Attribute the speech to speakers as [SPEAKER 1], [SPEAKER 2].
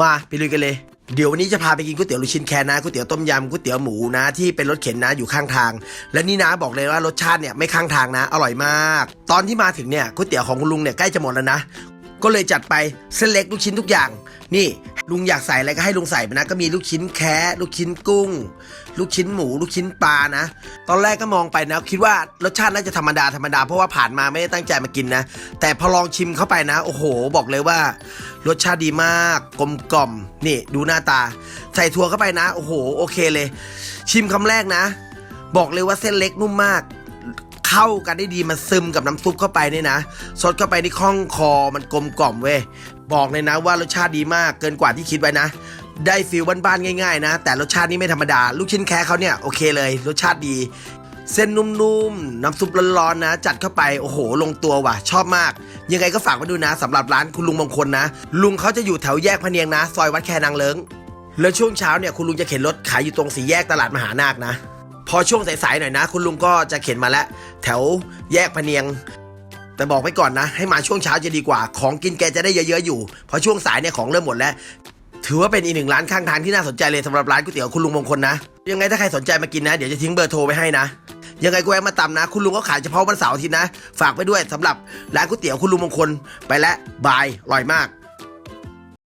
[SPEAKER 1] มาไปลุยกันเลย เดี๋ยววันนี้จะพาไปกินก๋วยเตี๋ยวลูกชิ้นแคนนะก๋วยเตี๋ยวต้มยำก๋วยเตี๋ยวหมูนะที่เป็นรถเข็นนะอยู่ข้างทาง และนี่นะบอกเลยว่ารสชาติเนี่ยไม่ข้างทางนะ อร่อยมาก ตอนที่มาถึงเนี่ยก๋วยเตี๋ยวของคุณลุงเนี่ยใกล้จะหมดแล้วนะก็เลยจัดไปเส้นเล็กลูกชิ้นทุกอย่าง นี่ ลุงอยากใส่อะไรก็ให้ลุงใส่ไปนะ ก็มีลูกชิ้นแคะลูกชิ้นกุ้ง ลูกชิ้นหมู ลูกชิ้นปลานะ ตอนแรกก็มองไปนะ คิดว่ารสชาติน่าจะธรรมดาธรรมดาเพราะว่าผ่านมาไม่ได้ตั้งใจมากินนะ แต่พอลองชิมเข้าไปนะ โอ้โห บอกเลยว่า รสชาติดีมากกลมกล่อมนี่ดูหน้าตา ใส่ถั่วเข้าไปนะ โอ้โหโอเคเลย ชิมคำแรกนะ บอกเลยว่าเส้นเล็กนุ่มมากเข้ากันได้ดีมันซึมกับน้ำซุปเข้าไปเนี่ยนะซดเข้าไปที่คล่องคอมันกลมกล่อมเว้ย บอกเลยนะว่ารสชาติดีมากเกินกว่าที่คิดไว้นะ ได้ฟิลบ้านๆง่ายๆนะ แต่รสชาตินี่ไม่ธรรมดา ลูกชิ้นแค่เขาเนี่ยโอเคเลย รสชาติดี เส้นนุ่มๆ น้ำซุปร้อนๆนะ จัดเข้าไปโอ้โห ลงตัวว่ะ ชอบมาก ยังไงก็ฝากไว้ดูนะสำหรับร้านคุณลุงมงคลนะ ลุงเขาจะอยู่แถวแยกพะเนียงนะ ซอยวัดแคนางเลิงแล้วช่วงเช้าเนี่ยคุณลุงจะเข็นรถขายอยู่ตรงสี่แยกตลาดมหานาคนะ พอช่วงสายๆหน่อยนะ คุณลุงก็จะเข็นมาแล้วแถวแยกพะเนียง แต่บอกไว้ก่อนนะ ให้มาช่วงเช้าจะดีกว่า ของกินแกจะได้เยอะๆอยู่ เพราะช่วงสายเนี่ยของเริ่มหมดแล้ว ถือว่าเป็นอีกหนึ่งร้านข้างทางที่น่าสนใจเลยสำหรับร้านก๋วยเตี๋ยวคุณลุงมงคลนะ ยังไงถ้าใครสนใจมากินนะ เดี๋ยวจะทิ้งเบอร์โทรไว้ให้นะ ยังไงกูแวะมาตำนะ คุณลุงก็ขายเฉพาะวันเสาร์อาทิตย์นะ ฝากไปด้วยสำหรับร้านก๋วยเตี๋ยวคุณลุงมงคล ไปแล้วบายอร่อยมาก